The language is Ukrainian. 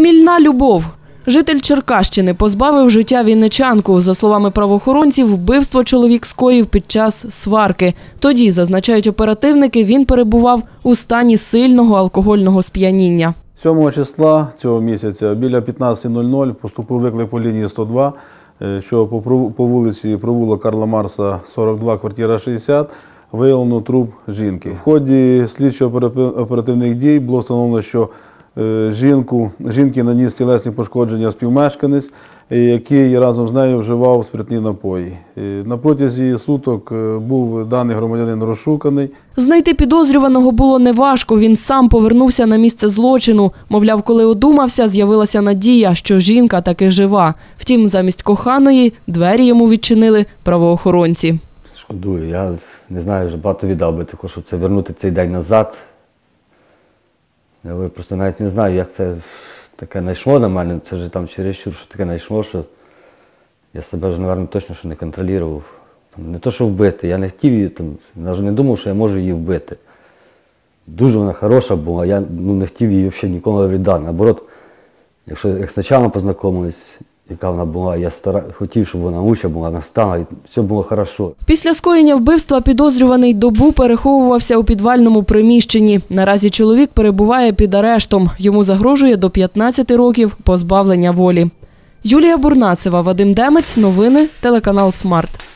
Хмільна любов. Житель Черкащини позбавив життя вінничанку. За словами правоохоронців, вбивство чоловік скоїв під час сварки. Тоді, зазначають оперативники, він перебував у стані сильного алкогольного сп'яніння. 7 числа цього місяця біля 15.00 поступив виклик по лінії 102, е, що по, вулиці провулок Карла Марса 42, квартира 60, виявлено труп жінки. В ході слідчо-оперативних дій було встановлено, що жінку, жінки наніс тілесні пошкодження співмешканець, е, який разом з нею вживав спиртні напої. Е, На протязі суток е, був даний громадянин розшуканий. Знайти підозрюваного було неважко. Він сам повернувся на місце злочину. Мовляв, коли одумався, з'явилася надія, що жінка таки жива. Втім, замість коханої двері йому відчинили правоохоронці. Шкодую, я не знаю, вже багато віддав би також, щоб це вернути цей день назад. Я говорю, просто навіть не знаю, як це таке знайшло на мене. Це ж там чересчур, що таке знайшло, що я себе вже, мабуть, точно що не контролював. Там, не то, що вбити, я не хотів її, там, навіть не думав, що я можу її вбити. Дуже вона хороша була, я ну, не хотів її взагалі ніколи віддати. Наоборот, якщо як спочатку познайомились, яка вона була, я стара... хотів, щоб вона лучше була, вона стала, і все було хорошо. Після скоєння вбивства підозрюваний добу переховувався у підвальному приміщенні. Наразі чоловік перебуває під арештом. Йому загрожує до 15 років позбавлення волі. Юлія Бурнацева, Вадим Демець. Новини. Телеканал Смарт.